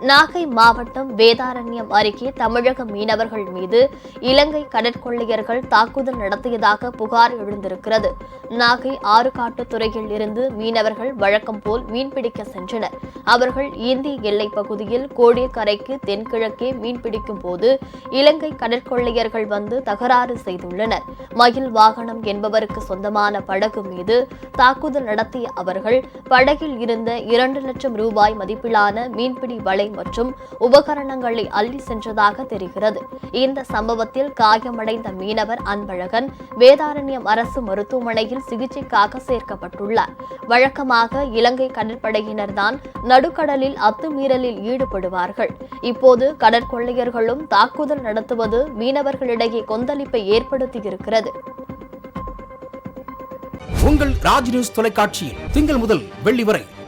நாகை மாவட்டம் வேதாரண்யம் அருகே தமிழக மீனவர்கள் மீது இலங்கை கடற்கொள்ளையர்கள் தாக்குதல் நடத்தியதாக புகார் எழுந்திருக்கிறது. நாகை ஆறுகாட்டுத்துறையில் இருந்து மீனவர்கள் வழக்கம் போல் மீன்பிடிக்க சென்றனர். அவர்கள் இந்திய எல்லைப் பகுதியில் கோடியக்கரைக்கு தென்கிழக்கே மீன்பிடிக்கும் போது இலங்கை கடற்கொள்ளையர்கள் வந்து தகராறு செய்துள்ளனர். மயில் வாகனம் என்பவருக்கு சொந்தமான படகு மீது தாக்குதல் நடத்திய அவர்கள் படகில் இருந்த இரண்டு லட்சம் ரூபாய் மதிப்பிலான மீன்பிடி வலை மற்றும் உபகரணங்களை அள்ளி சென்றதாக தெரிகிறது. இந்த சம்பவத்தில் காயமடைந்த மீனவர் அன்பழகன் வேதாரண்யம் அரசு மருத்துவமனையில் சிகிச்சைக்காக சேர்க்கப்பட்டுள்ளார். வழக்கமாக இலங்கை கடற்படையினர்தான் நடுக்கடலில் அத்துமீறலில் ஈடுபடுவார்கள். இப்போது கடற்கொள்ளையர்களும் தாக்குதல் நடத்துவது மீனவர்களிடையே கொந்தளிப்பை ஏற்படுத்தியிருக்கிறது. உங்கள் ராஜ் நியூஸ் தொலைக்காட்சியில் திங்கள் முதல் வெள்ளி வரை